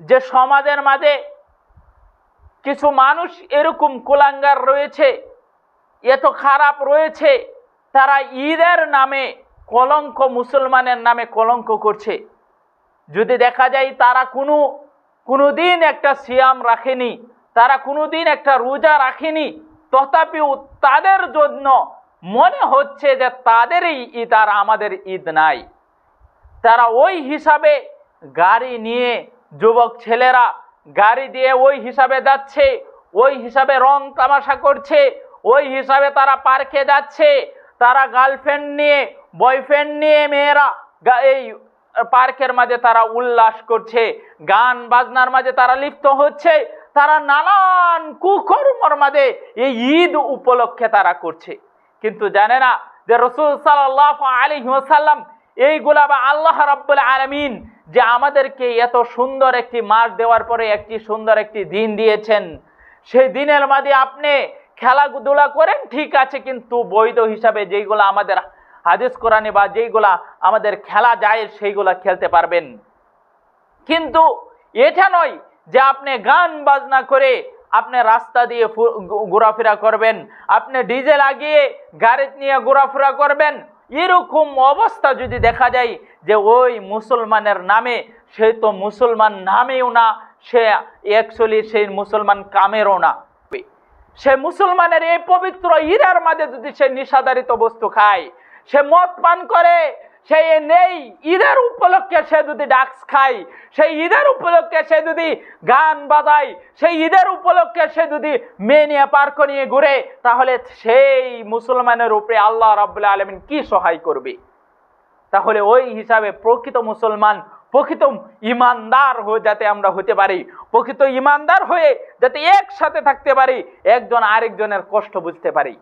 যে সমাজের মাঝে কিছু মানুষ এরকম কুলাঙ্গার রয়েছে, এত খারাপ রয়েছে, তারা ঈদের নামে কলঙ্ক, মুসলমানের নামে কলঙ্ক করছে। যদি দেখা যায় তারা কোনো কোনো দিন একটা সিয়াম রাখেনি, তারা কোনো দিন একটা রোজা রাখেনি, তথাপিও তাদের জন্য মনে হচ্ছে যে তাদেরই ঈদ আর আমাদের ঈদ নাই। তারা ওই হিসাবে গাড়ি নিয়ে যুবক ছেলেরা গাড়ি দিয়ে ওই হিসাবে যাচ্ছে, ওই হিসাবে রং তামাশা করছে, ওই হিসাবে তারা পার্কে যাচ্ছে। তারা গার্লফ্রেন্ড নিয়ে, বয়ফ্রেন্ড নিয়ে মেয়েরা এই পার্কের মাঝে তারা উল্লাস করছে, গান বাজনার মাঝে তারা লিপ্ত হচ্ছে, তারা নানান কুকর্মর মাঝে এই ঈদ উপলক্ষে তারা করছে। কিন্তু জানে না যে রসুল সাল্লাহ আলী সাল্লাম এইগুলা বা আল্লাহ রাব্বুল আলামিন যে আমাদেরকে এত সুন্দর একটি মাস দেওয়ার পরে একটি সুন্দর একটি দিন দিয়েছেন। সেই দিনের মাঝে আপনি খেলাধুলা করেন, ঠিক আছে, কিন্তু বৈধ হিসাবে যেইগুলা আমাদের হাদিস কোরআনে বা যেইগুলা আমাদের খেলা যায়, সেইগুলা খেলতে পারবেন। কিন্তু এটা নয় যে আপনি গান বাজনা করে আপনি রাস্তা দিয়ে ঘোরাফেরা করবেন, আপনি ডিজে লাগিয়ে গাড়ি নিয়ে ঘোরাফেরা করবেন। এরকম অবস্থা যদি দেখা যায় যে ওই মুসলমানের নামে, সে তো মুসলমান নামেও না, সে অ্যাকচুয়ালি সেই মুসলমান কামেরও না। সে মুসলমানের এই পবিত্র ইরার মাঝে যদি সে নিশাদারিত বস্তু খায়, সে মদ পান করে সে নেই, ঈদের উপলক্ষে সে যদি ডাক্স খায়, সেই ঈদের উপলক্ষে সে যদি গান বাজায়, সেই ঈদের উপলক্ষে সে যদি মেয়ে নিয়ে পার্ক নিয়ে ঘুরে, তাহলে সেই মুসলমানের উপরে আল্লাহ রাবুল্লাহ আলমিন কি সহায় করবে? তাহলে ওই হিসাবে প্রকৃত মুসলমান, প্রকৃত ইমানদার হয়ে যাতে আমরা হতে পারি, প্রকৃত ইমানদার হয়ে যাতে একসাথে থাকতে পারি, একজন আরেকজনের কষ্ট বুঝতে পারি।